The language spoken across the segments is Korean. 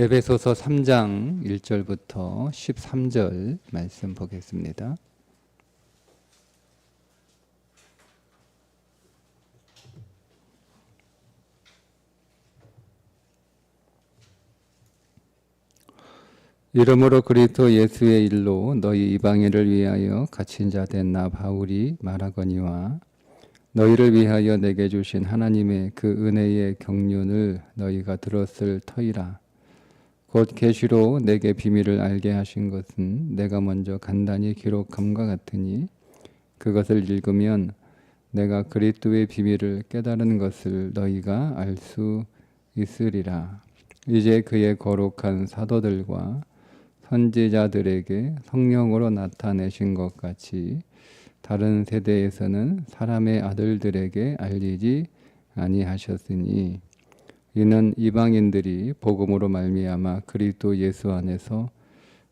에베소서 3장 1절부터 13절 말씀 보겠습니다. 이러므로 그리스도 예수의 일로 너희 이방인을 위하여 갇힌 자 된 나 바울이 말하거니와 너희를 위하여 내게 주신 하나님의 그 은혜의 경륜을 너희가 들었을 터이라 곧 계시로 내게 비밀을 알게 하신 것은 내가 먼저 간단히 기록함과 같으니 그것을 읽으면 내가 그리스도의 비밀을 깨달은 것을 너희가 알 수 있으리라. 이제 그의 거룩한 사도들과 선지자들에게 성령으로 나타내신 것 같이 다른 세대에서는 사람의 아들들에게 알리지 아니하셨으니 이는 이방인들이 복음으로 말미암아 그리스도 예수 안에서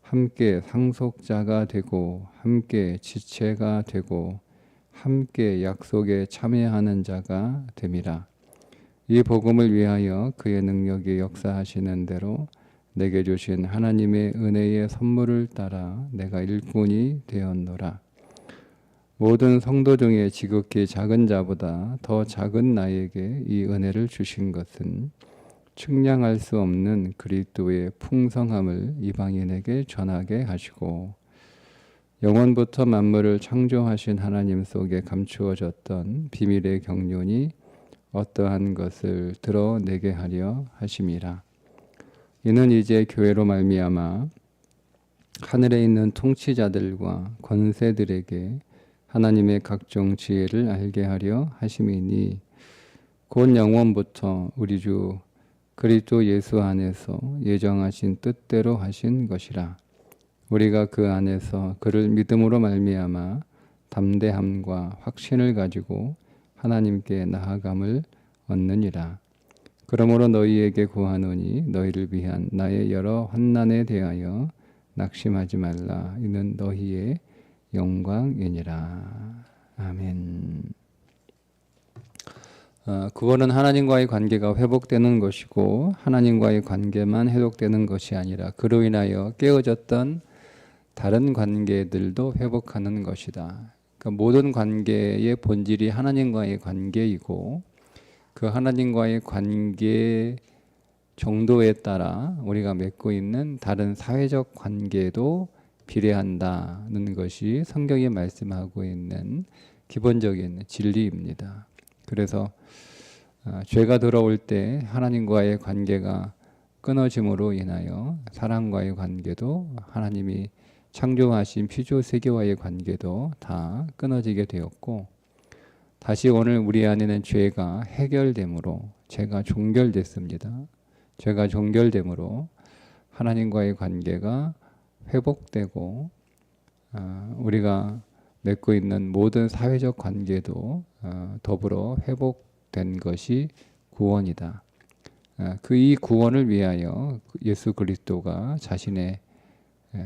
함께 상속자가 되고 함께 지체가 되고 함께 약속에 참여하는 자가 됨이라 이 복음을 위하여 그의 능력이 역사하시는 대로 내게 주신 하나님의 은혜의 선물을 따라 내가 일꾼이 되었노라. 모든 성도 중에 지극히 작은 자보다 더 작은 나에게 이 은혜를 주신 것은 측량할 수 없는 그리스도의 풍성함을 이방인에게 전하게 하시고 영원부터 만물을 창조하신 하나님 속에 감추어졌던 비밀의 경륜이 어떠한 것을 드러내게 하려 하심이라. 이는 이제 교회로 말미암아 하늘에 있는 통치자들과 권세들에게 하나님의 각종 지혜를 알게 하려 하심이니 곧 영원부터 우리 주 그리스도 예수 안에서 예정하신 뜻대로 하신 것이라 우리가 그 안에서 그를 믿음으로 말미암아 담대함과 확신을 가지고 하나님께 나아감을 얻느니라 그러므로 너희에게 구하노니 너희를 위한 나의 여러 환난에 대하여 낙심하지 말라. 이는 너희의 영광이니라. 아멘. 어, 구원은 하나님과의 관계가 회복되는 것이고 하나님과의 관계만 회복되는 것이 아니라 그로 인하여 깨어졌던 다른 관계들도 회복하는 것이다. 그러니까 모든 관계의 본질이 하나님과의 관계이고 그 하나님과의 관계 정도에 따라 우리가 맺고 있는 다른 사회적 관계도 비례한다는 것이 성경이 말씀하고 있는 기본적인 진리입니다. 그래서 아, 죄가 들어올 때 하나님과의 관계가 끊어짐으로 인하여 사람과의 관계도 하나님이 창조하신 피조 세계와의 관계도 다 끊어지게 되었고 다시 오늘 우리 안에는 죄가 해결됨으로 죄가 종결됐습니다. 죄가 종결됨으로 하나님과의 관계가 회복되고 어, 우리가 맺고 있는 모든 사회적 관계도 어, 더불어 회복된 것이 구원이다. 어, 그이 구원을 위하여 예수 그리스도가 자신의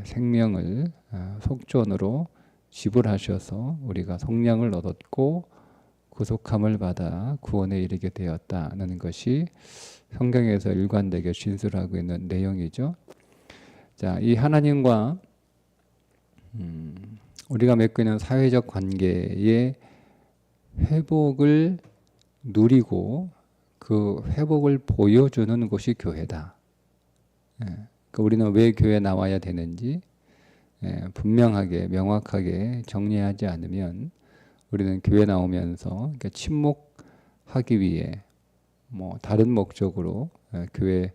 생명을 속전으로 지불하셔서 우리가 성령을 얻었고 구속함을 받아 구원에 이르게 되었다는 것이 성경에서 일관되게 진술하고 있는 내용이죠. 자, 이 하나님과 음, 우리가 맺고 있는 사회적 관계의 회복을 누리고 그 회복을 보여주는 곳이 교회다. 예, 그러니까 우리는 왜 교회 나와야 되는지 예, 분명하게 명확하게 정리하지 않으면 우리는 교회 나오면서 침묵하기 위해 뭐 다른 목적으로 예, 교회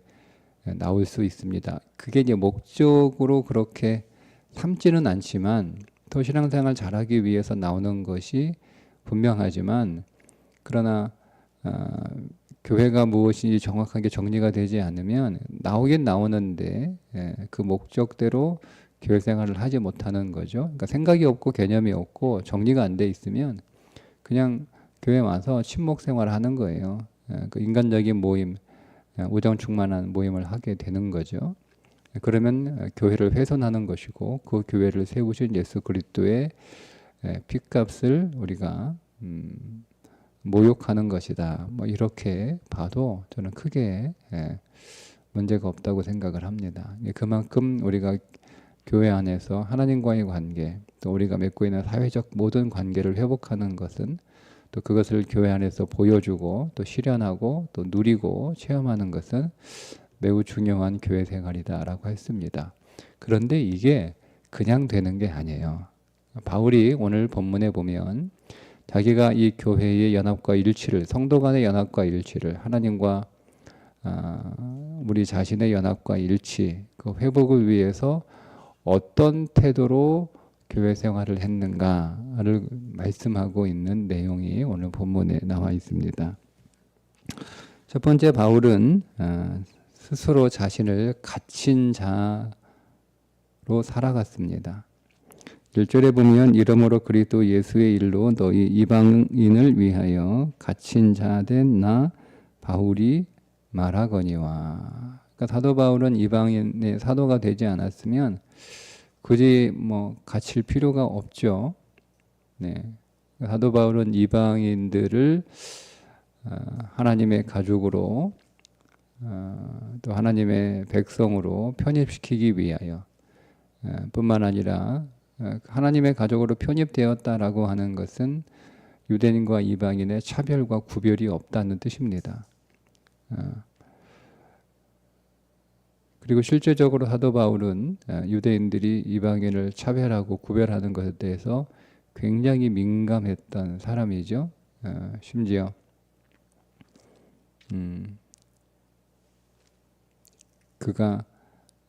나올 수 있습니다. 그게 이제 목적으로 그렇게 삼지는 않지만 더 신앙생활 잘하기 위해서 나오는 것이 분명하지만 그러나 어, 교회가 무엇인지 정확하게 정리가 되지 않으면 나오긴 나오는데 예, 그 목적대로 교회 생활을 하지 못하는 거죠. 그러니까 생각이 없고 개념이 없고 정리가 안 돼 있으면 그냥 교회 와서 친목 생활을 하는 거예요. 예, 그 인간적인 모임, 예, 우정 충만한 모임을 하게 되는 거죠. 그러면 교회를 훼손하는 것이고 그 교회를 세우신 예수 그리스도의 예, 핏값을 우리가 음, 모욕하는 것이다. 뭐 이렇게 봐도 저는 크게 문제가 없다고 생각을 합니다. 예, 그만큼 우리가 교회 안에서 하나님과의 관계, 또 우리가 맺고 있는 사회적 모든 관계를 회복하는 것은 또 그것을 교회 안에서 보여주고 또 실현하고 또 누리고 체험하는 것은 매우 중요한 교회 생활이다라고 했습니다. 그런데 이게 그냥 되는 게 아니에요. 바울이 오늘 본문에 보면 자기가 이 교회의 연합과 일치를 성도 간의 연합과 일치를 하나님과 아, 우리 자신의 연합과 일치 그 회복을 위해서 어떤 태도로 교회 생활을 했는가를 말씀하고 있는 내용이 오늘 본문에 나와 있습니다. 첫 번째 바울은 아, 스스로 자신을 갇힌 자로 살아갔습니다. 1절에 보면 이러므로 그리스도 예수의 일로 너희 이방인을 위하여 갇힌 자 된 나 바울이 말하거니와 그러니까 사도 바울은 이방인의 사도가 되지 않았으면 굳이 뭐 갇힐 필요가 없죠. 네. 사도 바울은 이방인들을 어, 하나님의 가족으로 어, 또 하나님의 백성으로 편입시키기 위하여 어, 뿐만 아니라 하나님의 가족으로 편입되었다라고 하는 것은 유대인과 이방인의 차별과 구별이 없다는 뜻입니다. 그리고 실제적으로 사도 바울은 유대인들이 이방인을 차별하고 구별하는 것에 대해서 굉장히 민감했던 사람이죠. 심지어 음, 그가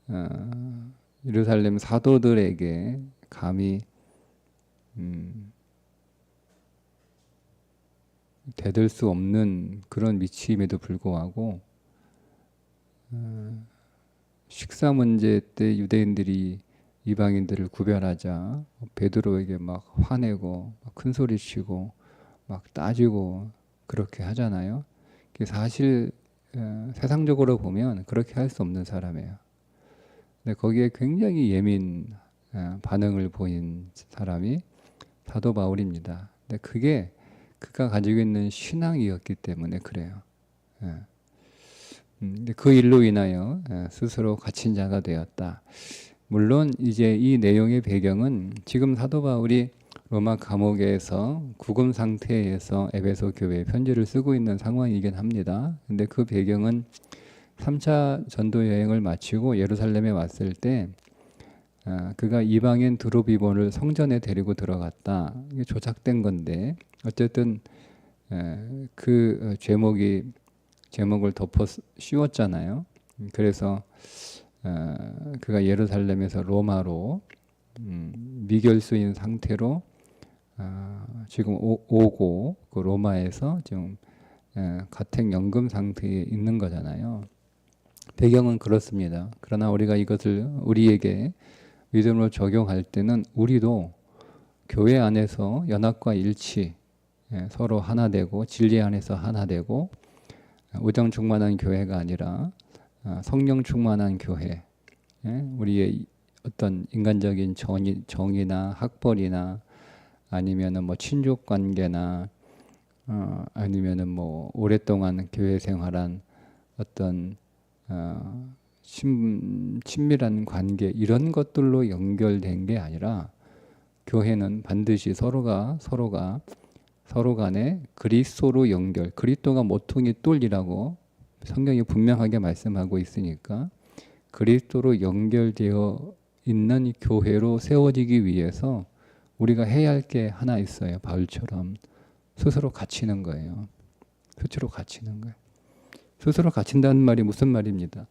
어, 예루살렘 사도들에게 감히 음, 대들 수 없는 그런 미치임에도 불구하고 어, 식사 문제 때 유대인들이 이방인들을 구별하자 베드로에게 막 화내고 막큰 소리 치고 막 따지고 그렇게 하잖아요. 사실 어, 세상적으로 보면 그렇게 할 수 없는 사람이에요. 근데 거기에 굉장히 예민 어, 반응을 보인 사람이 사도 바울입니다. 근데 그게 그가 가지고 있는 신앙이었기 때문에 그래요. 예. 음, 근데 그 일로 인하여 예, 스스로 갇힌 자가 되었다. 물론 이제 이 내용의 배경은 지금 사도 바울이 로마 감옥에서 구금 상태에서 에베소 교회에 편지를 쓰고 있는 상황이긴 합니다. 근데 그 배경은 3차 전도 여행을 마치고 예루살렘에 왔을 때 아, 그가 이방인 드로비본을 성전에 데리고 들어갔다. 이게 조작된 건데 어쨌든 에, 그 제목이 제목을 덮어 씌웠잖아요. 그래서 어, 그가 예루살렘에서 로마로 음, 미결수인 상태로 아, 지금 오, 오고 그 로마에서 지금 에, 가택 연금 상태에 있는 거잖아요. 배경은 그렇습니다. 그러나 우리가 이것을 우리에게 믿음으로 적용할 때는 우리도 교회 안에서 연합과 일치, 예, 서로 하나 되고 진리 안에서 하나 되고 우정 충만한 교회가 아니라 아, 성령 충만한 교회, 예, 우리의 어떤 인간적인 정의, 정의나 학벌이나 아니면은 뭐 친족 관계나 어, 아니면은 뭐 오랫동안 교회 생활한 어떤 어, 친, 친밀한 관계 이런 것들로 연결된 게 아니라 교회는 반드시 서로가 서로가 서로 간에 그리스도로 연결, 그리스도가 모퉁이 똘이라고 성경이 분명하게 말씀하고 있으니까 그리스도로 연결되어 있는 교회로 세워지기 위해서 우리가 해야 할 게 하나 있어요. 바울처럼 스스로 갇히는 거예요. 스스로 갇히는 거예요. 스스로 갇힌다는 말이 무슨 말입니다.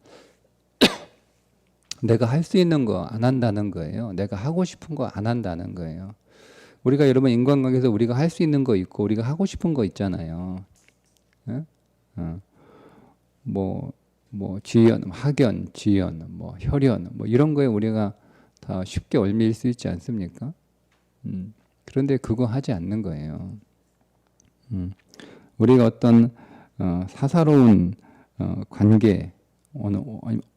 내가 할 수 있는 거 안 한다는 거예요. 내가 하고 싶은 거 안 한다는 거예요. 우리가 여러분 인간관계에서 우리가 할 수 있는 거 있고 우리가 하고 싶은 거 있잖아요. 예? 어. 뭐, 뭐 지연, 학연, 지연, 뭐 혈연, 뭐 이런 거에 우리가 다 쉽게 얽매일 수 있지 않습니까? 음. 그런데 그거 하지 않는 거예요. 음. 우리가 어떤 어, 사사로운 어, 관계, 어느,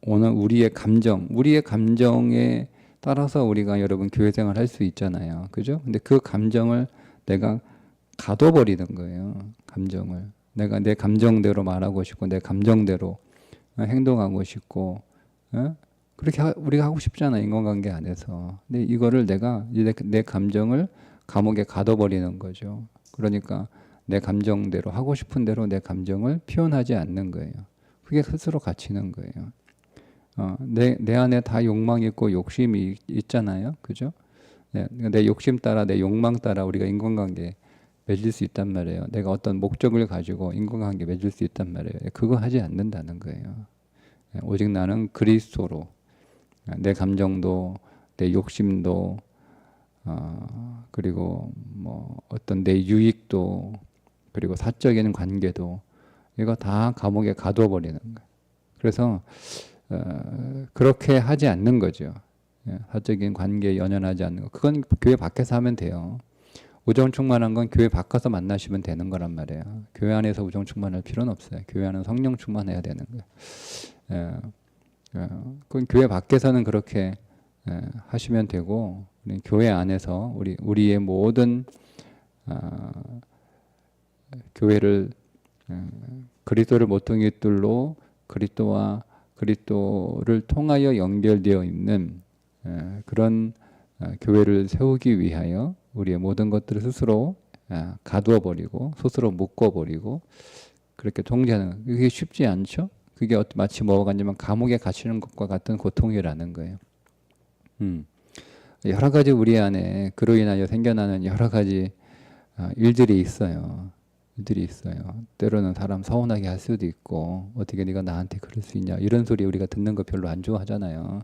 어느 우리의 감정, 우리의 감정에 따라서 우리가 여러분 교회 생활 할 수 있잖아요. 그죠? 근데 그 감정을 내가 가둬버리는 거예요. 감정을. 내가 내 감정대로 말하고 싶고 내 감정대로 어, 행동하고 싶고 어? 그렇게 하- 우리가 하고 싶잖아 인간관계 안에서. 근데 이거를 내가 내, 내 감정을 감옥에 가둬버리는 거죠. 그러니까 내 감정대로 하고 싶은 대로 내 감정을 표현하지 않는 거예요. 그게 스스로 갇히는 거예요. 어, 내, 내 안에 다 욕망이 있고 욕심이 있- 있잖아요. 그죠? 네, 내 욕심 따라 내 욕망 따라 우리가 인간관계 맺을 수 있단 말이에요. 내가 어떤 목적을 가지고 인간관계 맺을 수 있단 말이에요. 그거 하지 않는다는 거예요. 예, 오직 나는 그리스도로 내 감정도 내 욕심도 어, 그리고 뭐 어떤 내 유익도 그리고 사적인 관계도 이거 다 감옥에 가둬 버리는 거예요. 그래서 어, 그렇게 하지 않는 거죠. 예, 사적인 관계에 연연하지 않는 거. 그건 교회 밖에서 하면 돼요. 우정 충만한 건 교회 밖에서 만나시면 되는 거란 말이에요. 교회 안에서 우정 충만할 필요는 없어요. 교회 안은 성령 충만해야 되는 거예요. 예, 예, 그건 교회 밖에서는 그렇게 예, 하시면 되고 교회 안에서 우리 우리의 모든 아, 교회를 예, 그리스도를 모퉁이 뚫로 그리스도와 그리스도를 통하여 연결되어 있는 예, 그런 아, 교회를 세우기 위하여 우리의 모든 것들을 스스로 아, 가두어 버리고 스스로 묶어 버리고 그렇게 통제하는 그게 쉽지 않죠. 그게 어- 마치 뭐가 같냐면 감옥에 갇히는 것과 같은 고통이라는 거예요. 음. 여러 가지 우리 안에 그로 인하여 생겨나는 여러 가지 아, 일들이 있어요. 일들이 있어요. 때로는 사람 서운하게 할 수도 있고 어떻게 네가 나한테 그럴 수 있냐 이런 소리 우리가 듣는 거 별로 안 좋아하잖아요.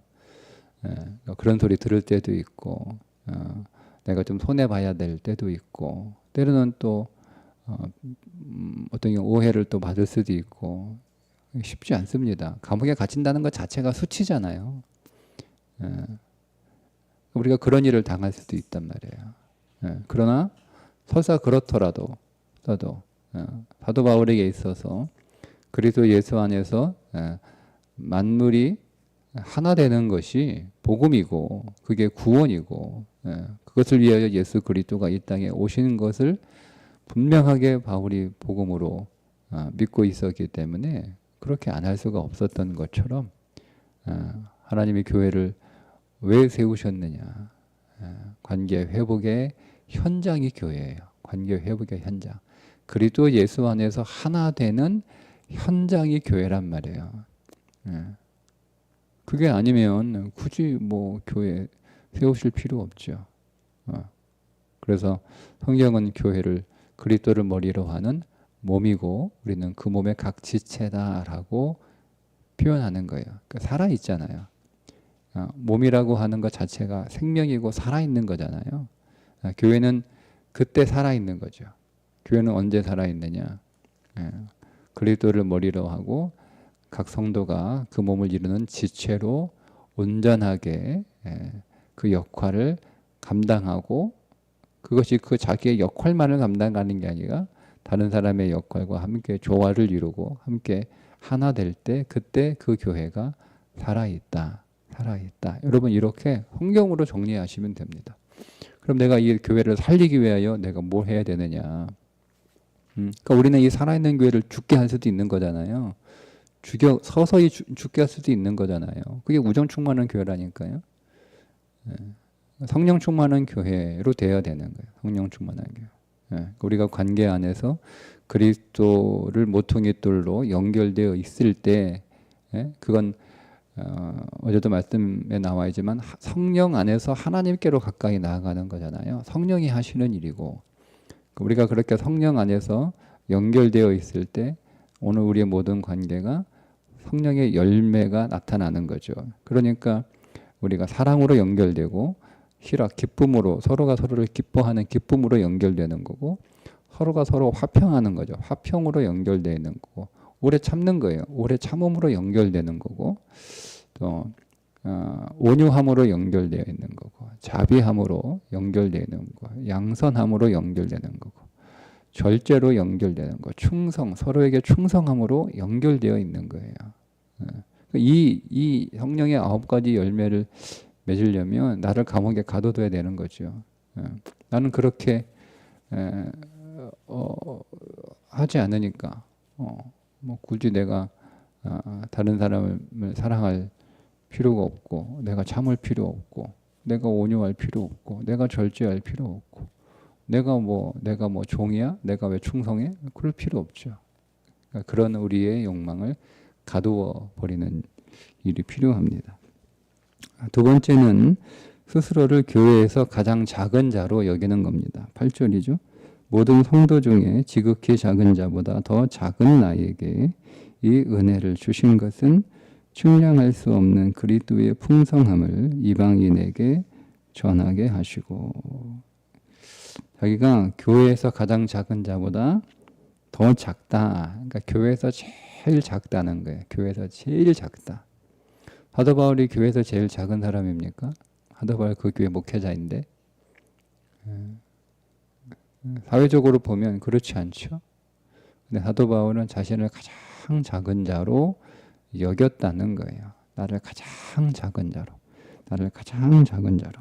예, 그런 소리 들을 때도 있고 어, 내가 좀 손해 봐야 될 때도 있고 때로는 또 어, 음, 경우 오해를 또 받을 수도 있고 쉽지 않습니다. 감옥에 갇힌다는 것 자체가 수치잖아요. 예. 우리가 그런 일을 당할 수도 있단 말이에요. 예. 그러나 설사 그렇더라도 써도 예. 사도 바울에게 있어서 그리스도 예수 안에서 예. 만물이 하나 되는 것이 복음이고 그게 구원이고 예. 그것을 위하여 예수 그리스도가 이 땅에 오신 것을 분명하게 바울이 복음으로 아, 믿고 있었기 때문에 그렇게 안 할 수가 없었던 것처럼 아, 하나님의 교회를 왜 세우셨느냐 아, 관계 회복의 현장이 교회예요. 관계 회복의 현장. 그리스도 예수 안에서 하나 되는 현장이 교회란 말이에요. 예. 그게 아니면 굳이 뭐 교회 세우실 필요 없죠. 어. 그래서 성경은 교회를 그리스도를 머리로 하는 몸이고 우리는 그 몸의 각 지체다라고 표현하는 거예요. 그러니까 살아 있잖아요. 어, 몸이라고 하는 것 자체가 생명이고 살아 있는 거잖아요. 아, 교회는 그때 살아 있는 거죠. 교회는 언제 살아 있느냐? 예, 그리스도를 머리로 하고 각 성도가 그 몸을 이루는 지체로 온전하게 예, 그 역할을 감당하고 그것이 그 자기의 역할만을 감당하는 게 아니라 다른 사람의 역할과 함께 조화를 이루고 함께 하나 될 때 그때 그 교회가 살아 있다. 살아 있다. 여러분 이렇게 성경으로 정리하시면 됩니다. 그럼 내가 이 교회를 살리기 위하여 내가 뭘 해야 되느냐? 음, 그러니까 우리는 이 살아있는 교회를 죽게 할 수도 있는 거잖아요. 죽여 서서히 죽- 죽게 할 수도 있는 거잖아요. 그게 우정 충만한 교회라니까요. 예. 성령 충만한 교회로 되어야 되는 거예요. 성령 충만한 교회. 예. 우리가 관계 안에서 그리스도를 모퉁이 돌로 연결되어 있을 때, 예? 그건 어, 어제도 말씀에 나와 있지만 하- 성령 안에서 하나님께로 가까이 나아가는 거잖아요. 성령이 하시는 일이고 우리가 그렇게 성령 안에서 연결되어 있을 때 오늘 우리의 모든 관계가 성령의 열매가 나타나는 거죠. 그러니까 우리가 사랑으로 연결되고 희락, 기쁨으로 서로가 서로를 기뻐하는 기쁨으로 연결되는 거고 서로가 서로 화평하는 거죠. 화평으로 연결되는 거고 오래 참는 거예요. 오래 참음으로 연결되는 거고 또 어, 온유함으로 연결되어 있는 거고 자비함으로 연결되어 있는 거고 양선함으로 연결되는 거고 절제로 연결되는 거 충성 서로에게 충성함으로 연결되어 있는 거예요. 예. 이, 이 성령의 아홉 가지 열매를 맺으려면 나를 감옥에 가둬둬야 되는 거죠. 예. 나는 그렇게 에, 어, 하지 않으니까 어, 뭐 굳이 내가 아, 다른 사람을 사랑할 필요가 없고 내가 참을 필요 없고 내가 온유할 필요 없고 내가 절제할 필요 없고 내가 뭐 내가 뭐 종이야 내가 왜 충성해 그럴 필요 없죠 그러니까 그런 우리의 욕망을 가두어 버리는 일이 필요합니다 두 번째는 스스로를 교회에서 가장 작은 자로 여기는 겁니다 8절이죠 모든 성도 중에 지극히 작은 자보다 더 작은 나에게 이 은혜를 주신 것은 측량할 수 없는 그리스도의 풍성함을 이방인에게 전하게 하시고 자기가 교회에서 가장 작은 자보다 더 작다. 그러니까 교회에서 제일 작다는 거예요. 교회에서 제일 작다. 하도 바울이 교회에서 제일 작은 사람입니까? 하도 바울 그 교회 목회자인데 사회적으로 보면 그렇지 않죠. 근데 사도 바울은 자신을 가장 작은 자로 여겼다는 거예요. 나를 가장 작은 자로. 나를 가장 작은 자로.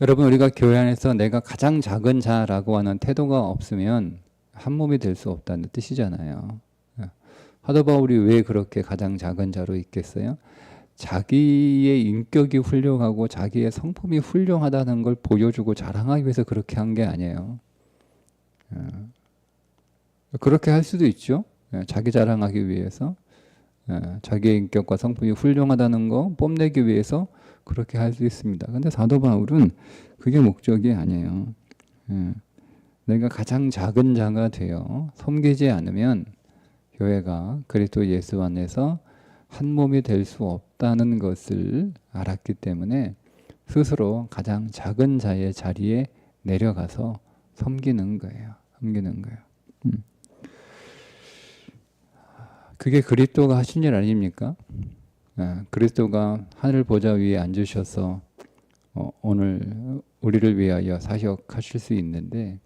여러분 우리가 교회 안에서 내가 가장 작은 자라고 하는 태도가 없으면 한 몸이 될 수 없다는 뜻이잖아요. 하도 바울이 왜 그렇게 가장 작은 자로 있겠어요? 자기의 인격이 훌륭하고 자기의 성품이 훌륭하다는 걸 보여주고 자랑하기 위해서 그렇게 한 게 아니에요. 그렇게 할 수도 있죠. 자기 자랑하기 위해서 자기의 인격과 성품이 훌륭하다는 거 뽐내기 위해서 그렇게 할 수 있습니다. 근데 사도 바울은 그게 목적이 아니에요. 내가 가장 작은 자가 되어 섬기지 않으면 교회가 그리스도 예수 안에서 한 몸이 될 수 없다는 것을 알았기 때문에 스스로 가장 작은 자의 자리에 내려가서 섬기는 거예요. 섬기는 거예요. 음. 그게 그리스도가 하신 일 아닙니까? 아, 그리스도가 하늘 보좌 위에 앉으셔서 어, 오늘 우리를 위하여 사역하실 수 있는데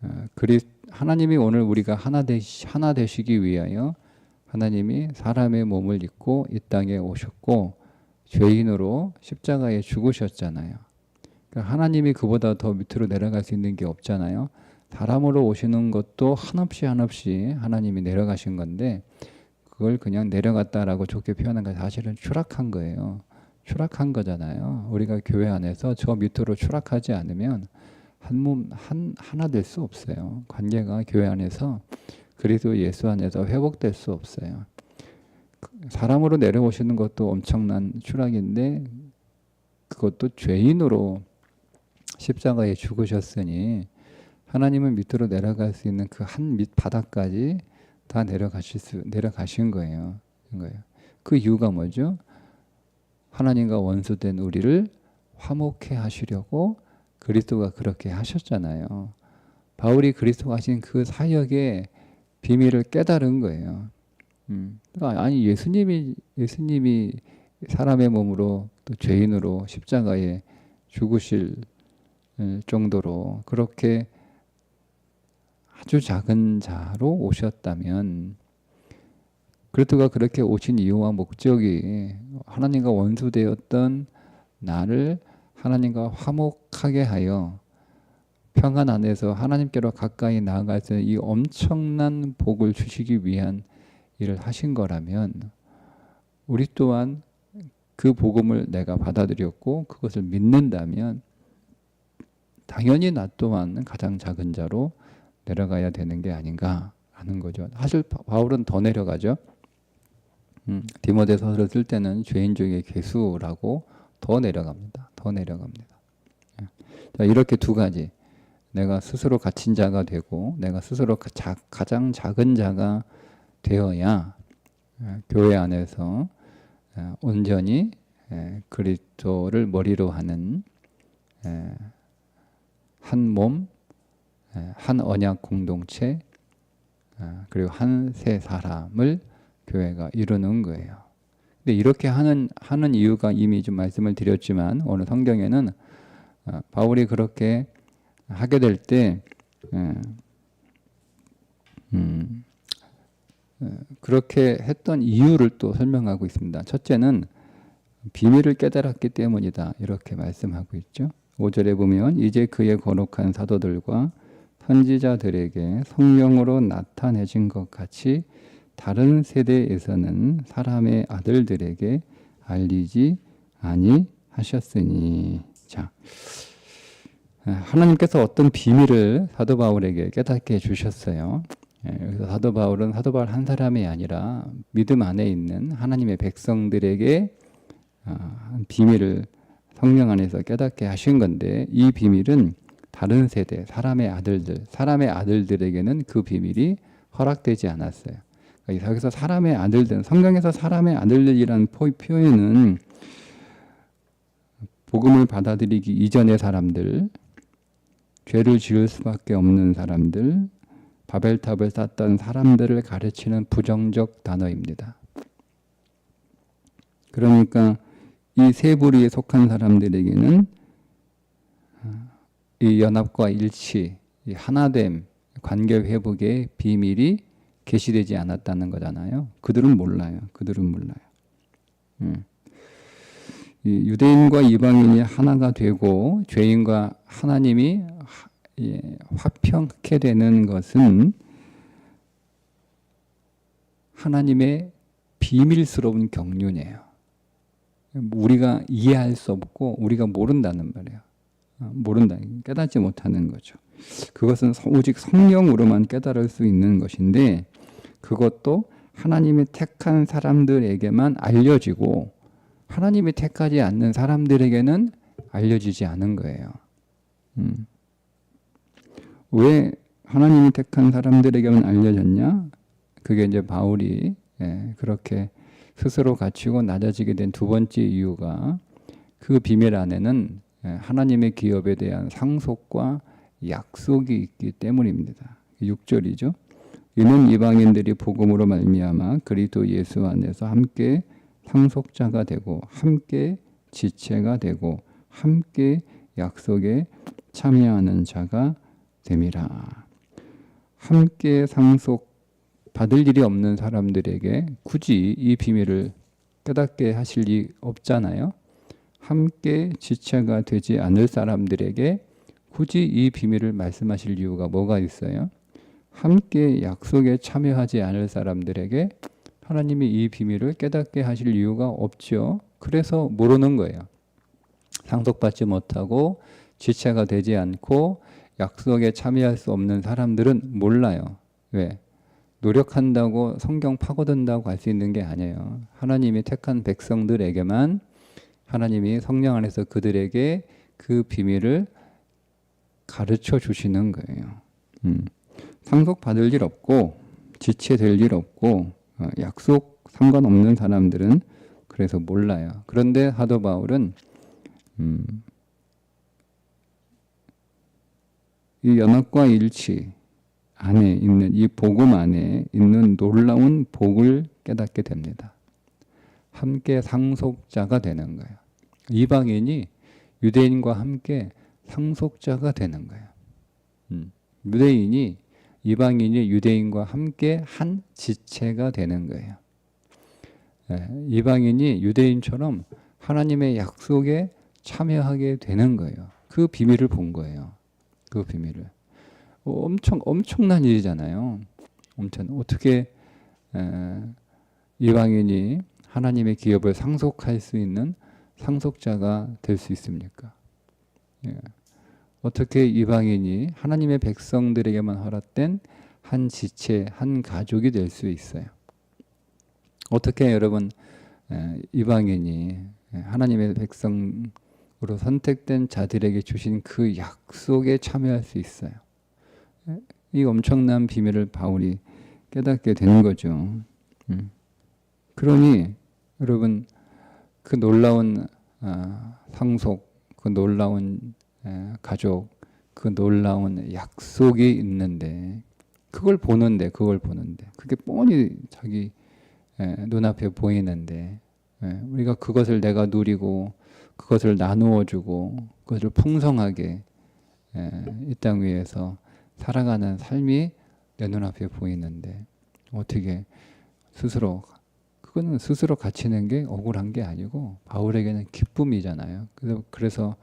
아, 그리 하나님이 오늘 우리가 하나 되시 하나 되시기 위하여 하나님이 사람의 몸을 입고 이 땅에 오셨고 죄인으로 십자가에 죽으셨잖아요. 그러니까 하나님이 그보다 더 밑으로 내려갈 수 있는 게 없잖아요. 사람으로 오시는 것도 한없이 한없이 하나님이 내려가신 건데 그걸 그냥 내려갔다라고 좋게 표현한 건 사실은 추락한 거예요. 추락한 거잖아요. 우리가 교회 안에서 저 밑으로 추락하지 않으면 한 몸 한 하나 될 수 없어요. 관계가 교회 안에서 그리스도 예수 안에서 회복될 수 없어요. 사람으로 내려오시는 것도 엄청난 추락인데 그것도 죄인으로 십자가에 죽으셨으니 하나님은 밑으로 내려갈 수 있는 그 한 밑 바닥까지 다 내려가실 수 내려가신 거예요. 거예요. 그 이유가 뭐죠? 하나님과 원수된 우리를 화목해 하시려고 그리스도가 그렇게 하셨잖아요. 바울이 그리스도가 하신 그 사역의 비밀을 깨달은 거예요. 음. 그러니까 아니 예수님이 예수님이 사람의 몸으로 또 죄인으로 십자가에 죽으실 정도로 그렇게 아주 작은 자로 오셨다면 그리스도가 그렇게 오신 이유와 목적이 하나님과 원수되었던 나를 하나님과 화목하게 하여 평안 안에서 하나님께로 가까이 있는 이 엄청난 복을 주시기 위한 일을 하신 거라면 우리 또한 그 복음을 내가 받아들였고 그것을 믿는다면 당연히 나 또한 가장 작은 자로 내려가야 되는 게 아닌가 하는 거죠. 사실 바울은 더 내려가죠. 음, 디모데서를 쓸 때는 죄인 중에 괴수라고 더 내려갑니다. 더 내려갑니다. 예. 자, 이렇게 두 가지. 내가 스스로 갇힌 자가 되고 내가 스스로 자, 가장 작은 자가 되어야 예, 교회 안에서 예, 온전히 그리스도를 머리로 하는 한 몸, 한 언약 공동체 그리고 한 세 사람을 교회가 이루는 거예요. 근데 이렇게 하는 하는 이유가 이미 좀 말씀을 드렸지만 오늘 성경에는 어, 바울이 그렇게 하게 될 때 음, 그렇게 했던 이유를 또 설명하고 있습니다. 첫째는 비밀을 깨달았기 때문이다. 이렇게 말씀하고 있죠. 5절에 보면 이제 그의 거룩한 사도들과 선지자들에게 성령으로 나타내진 것 같이 다른 세대에서는 사람의 아들들에게 알리지 아니하셨으니 자 하나님께서 어떤 비밀을 사도 바울에게 깨닫게 해 주셨어요. 예, 그래서 사도 바울은 사도 바울 한 사람이 아니라 믿음 안에 있는 하나님의 백성들에게 아, 비밀을 성령 안에서 깨닫게 하신 건데 이 비밀은 다른 세대 사람의 아들들 사람의 아들들에게는 그 비밀이 허락되지 않았어요. 그러니까 여기서 사람의 아들들 성경에서 사람의 아들들이라는 포- 표현은 복음을 받아들이기 이전의 사람들 죄를 지을 수밖에 없는 사람들 바벨탑을 쌓던 사람들을 가르치는 부정적 단어입니다. 그러니까 이 세 부류에 속한 사람들에게는 이 연합과 일치, 이 하나됨, 관계 회복의 비밀이 계시되지 않았다는 거잖아요. 그들은 몰라요. 그들은 몰라요. 음. 이 유대인과 이방인이 하나가 되고 죄인과 하나님이 하- 예, 화평케 되는 것은 하나님의 비밀스러운 경륜이에요. 우리가 이해할 수 없고 우리가 모른다는 말이에요. 어, 모른다, 깨닫지 못하는 거죠. 그것은 서- 오직 성령으로만 깨달을 수 있는 것인데 그것도 하나님이 택한 사람들에게만 알려지고 하나님이 택하지 않는 사람들에게는 알려지지 않은 거예요. 음. 왜 하나님이 택한 사람들에게만 알려졌냐? 그게 이제 바울이 예, 그렇게 스스로 갖추고 낮아지게 된 두 번째 이유가 그 비밀 안에는 예, 하나님의 기업에 대한 상속과 약속이 있기 때문입니다. 6절이죠. 이는 이방인들이 복음으로 말미암아 그리스도 예수 안에서 함께 상속자가 되고 함께 지체가 되고 함께 약속에 참여하는 자가 됨이라. 함께 상속 받을 일이 없는 사람들에게 굳이 이 비밀을 깨닫게 하실 리 없잖아요. 함께 지체가 되지 않을 사람들에게 굳이 이 비밀을 말씀하실 이유가 뭐가 있어요? 함께 약속에 참여하지 않을 사람들에게 하나님이 이 비밀을 깨닫게 하실 이유가 없죠. 그래서 모르는 거예요. 상속받지 못하고 지체가 되지 않고 약속에 참여할 수 없는 사람들은 몰라요. 왜? 노력한다고 성경 파고든다고 할 수 있는 게 아니에요. 하나님이 택한 백성들에게만 하나님이 성령 안에서 그들에게 그 비밀을 가르쳐 주시는 거예요. 음. 상속 받을 일 없고 지체될 일 없고 어, 약속 상관없는 사람들은 그래서 몰라요. 그런데 사도 바울은 음, 이 연합과 일치 안에 있는 이 복음 안에 있는 놀라운 복을 깨닫게 됩니다. 함께 상속자가 되는 거예요. 이방인이 유대인과 함께 상속자가 되는 거예요. 음, 유대인이 이방인이 유대인과 함께 한 지체가 되는 거예요. 예, 이방인이 유대인처럼 하나님의 약속에 참여하게 되는 거예요. 그 비밀을 본 거예요. 그 비밀을. 어, 엄청 엄청난 일이잖아요. 엄청 어떻게 에, 이방인이 하나님의 기업을 상속할 수 있는 상속자가 될 수 있습니까? 예. 어떻게 이방인이 하나님의 백성들에게만 허락된 한 지체, 한 가족이 될 수 있어요? 어떻게 여러분 에, 이방인이 에, 하나님의 백성으로 선택된 자들에게 주신 그 약속에 참여할 수 있어요? 에, 이 엄청난 비밀을 바울이 깨닫게 되는 거죠. 음. 그러니 여러분 그 놀라운 아, 상속, 그 놀라운 에, 가족, 그 놀라운 약속이 있는데 그걸 보는데 그걸 보는데 그게 뻔히 자기 에, 눈앞에 보이는데 에, 우리가 그것을 내가 누리고 그것을 나누어 주고 그것을 풍성하게 이 땅 위에서 살아가는 삶이 내 눈앞에 보이는데 어떻게 스스로 그거는 스스로 갇히는 게 억울한 게 아니고 바울에게는 기쁨이잖아요. 그래서 그래서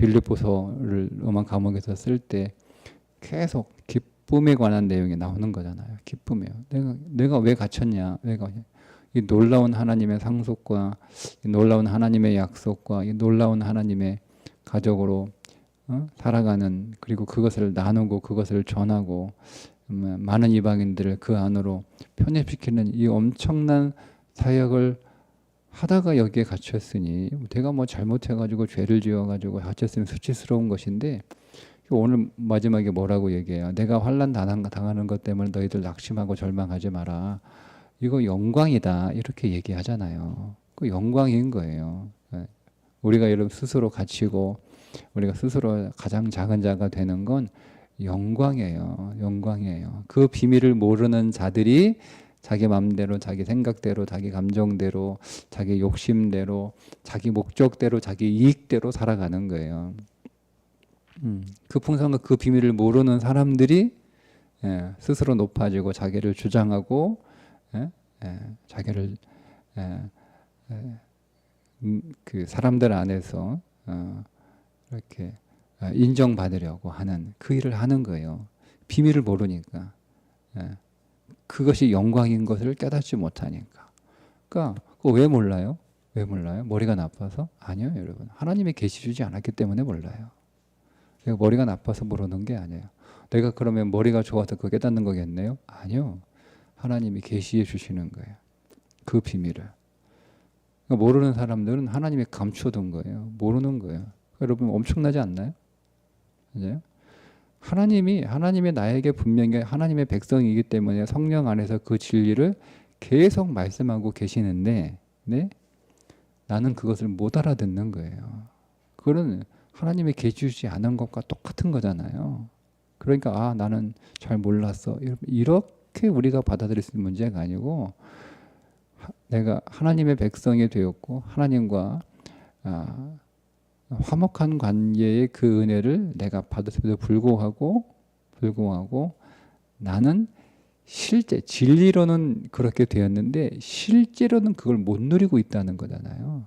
빌립보서를 로마 감옥에서 쓸 때 계속 기쁨에 관한 내용이 나오는 거잖아요. 기쁨이요. 내가 내가 왜 갇혔냐? 내가 이 놀라운 하나님의 상속과 이 놀라운 하나님의 약속과 이 놀라운 하나님의 가족으로 어? 살아가는 그리고 그것을 나누고 그것을 전하고 음, 많은 이방인들을 그 안으로 편입시키는 이 엄청난 사역을 하다가 여기에 갇혔으니 내가 뭐 잘못해가지고 죄를 지어가지고 갇혔으면 수치스러운 것인데 오늘 마지막에 뭐라고 얘기해요? 내가 환란 당하는 것 때문에 너희들 낙심하고 절망하지 마라. 이거 영광이다 이렇게 얘기하잖아요. 그 영광인 거예요. 예. 우리가 여러분 스스로 갇히고 우리가 스스로 가장 작은 자가 되는 건 영광이에요. 영광이에요. 그 비밀을 모르는 자들이 자기 마음대로, 자기 생각대로, 자기 감정대로, 자기 욕심대로, 자기 목적대로, 자기 이익대로 살아가는 거예요. 음, 그 풍성과 그 비밀을 모르는 사람들이 예, 스스로 높아지고 자기를 주장하고 예, 예, 자기를 예, 예, 음, 그 사람들 안에서 어, 이렇게 어, 인정받으려고 하는 그 일을 하는 거예요. 비밀을 모르니까. 예. 그것이 영광인 것을 깨닫지 못하니까. 그러니까 왜 몰라요? 왜 몰라요? 머리가 나빠서? 아니요, 여러분. 하나님이 계시 주지 않았기 때문에 몰라요. 내가 머리가 나빠서 모르는 게 아니에요. 내가 그러면 머리가 좋아서 그거 깨닫는 거겠네요? 아니요. 하나님이 계시해 주시는 거예요. 그 비밀을. 그러니까 모르는 사람들은 하나님이 감춰둔 거예요. 모르는 거예요. 여러분 엄청나지 않나요? 맞아요? 하나님이 하나님의 나에게 분명히 하나님의 백성이기 때문에 성령 안에서 그 진리를 계속 말씀하고 계시는데, 네? 나는 그것을 못 알아듣는 거예요. 그거는 하나님의 계시지 않은 것과 똑같은 거잖아요. 그러니까 아 나는 잘 몰랐어. 이렇게 우리가 받아들일 수 있는 문제가 아니고 하- 내가 하나님의 백성이 되었고 하나님과 아, 화목한 관계의 그 은혜를 내가 받았음에도 불구하고 불구하고 나는 실제 진리로는 그렇게 되었는데 실제로는 그걸 못 누리고 있다는 거잖아요.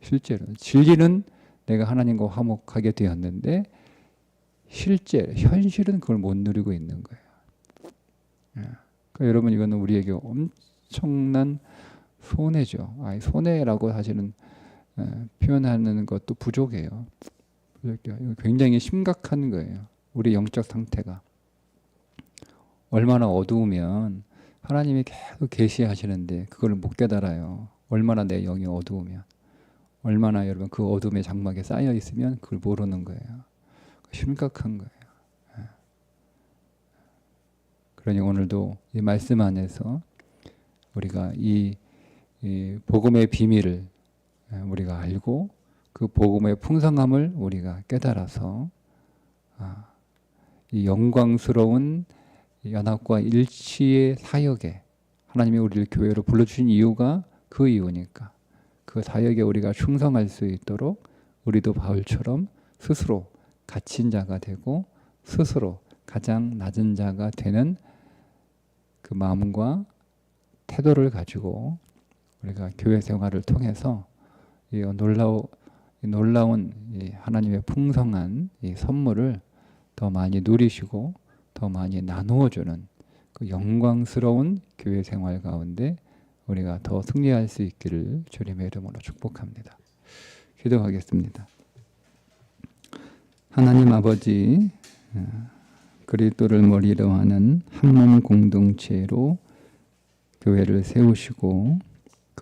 실제로 진리는 내가 하나님과 화목하게 되었는데 실제 현실은 그걸 못 누리고 있는 거예요. 예. 그러니까 여러분 이거는 우리에게 엄청난 손해죠. 아, 손해라고 사실은 예, 표현하는 것도 부족해요. 굉장히 심각한 거예요. 우리 영적 상태가 얼마나 어두우면 하나님이 계속 계시하시는데 그걸 못 깨달아요. 얼마나 내 영이 어두우면 얼마나 여러분 그 어둠의 장막에 쌓여 있으면 그걸 모르는 거예요. 심각한 거예요. 예. 그러니 오늘도 이 말씀 안에서 우리가 이, 이 복음의 비밀을 예, 우리가 알고 그 복음의 풍성함을 우리가 깨달아서 아, 이 영광스러운 연합과 일치의 사역에 하나님이 우리를 교회로 불러주신 이유가 그 이유니까 그 사역에 우리가 충성할 수 있도록 우리도 바울처럼 스스로 갇힌 자가 되고 스스로 가장 낮은 자가 되는 그 마음과 태도를 가지고 우리가 교회 생활을 통해서 이 놀라운 이 놀라운 이 하나님의 풍성한 이 선물을 더 많이 누리시고 더 많이 나누어 주는 그 영광스러운 교회 생활 가운데 우리가 더 승리할 수 있기를 주님의 이름으로 축복합니다. 기도하겠습니다. 하나님 아버지 어, 그리스도를 머리로 하는 한 몸 공동체로 교회를 세우시고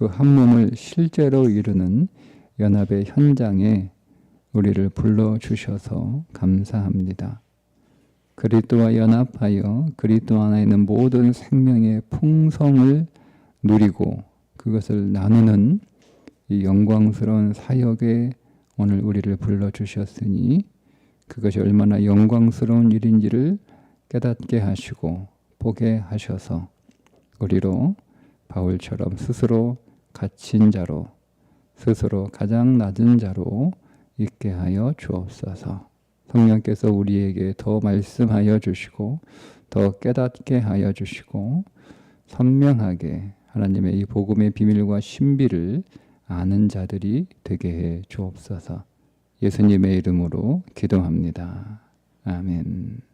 그 한 몸을 실제로 이루는 연합의 현장에 우리를 불러 주셔서 감사합니다. 그리스도와 연합하여 그리스도 안에 있는 모든 생명의 풍성을 누리고 그것을 나누는 이 영광스러운 사역에 오늘 우리를 불러 주셨으니 그것이 얼마나 영광스러운 일인지를 깨닫게 하시고 보게 하셔서 우리로 바울처럼 스스로 갇힌 자로 스스로 가장 낮은 자로 있게 하여 주옵소서. 성령께서 우리에게 더 말씀하여 주시고 더 깨닫게 하여 주시고 선명하게 하나님의 이 복음의 비밀과 신비를 아는 자들이 되게 해 주옵소서. 예수님의 이름으로 기도합니다. 아멘.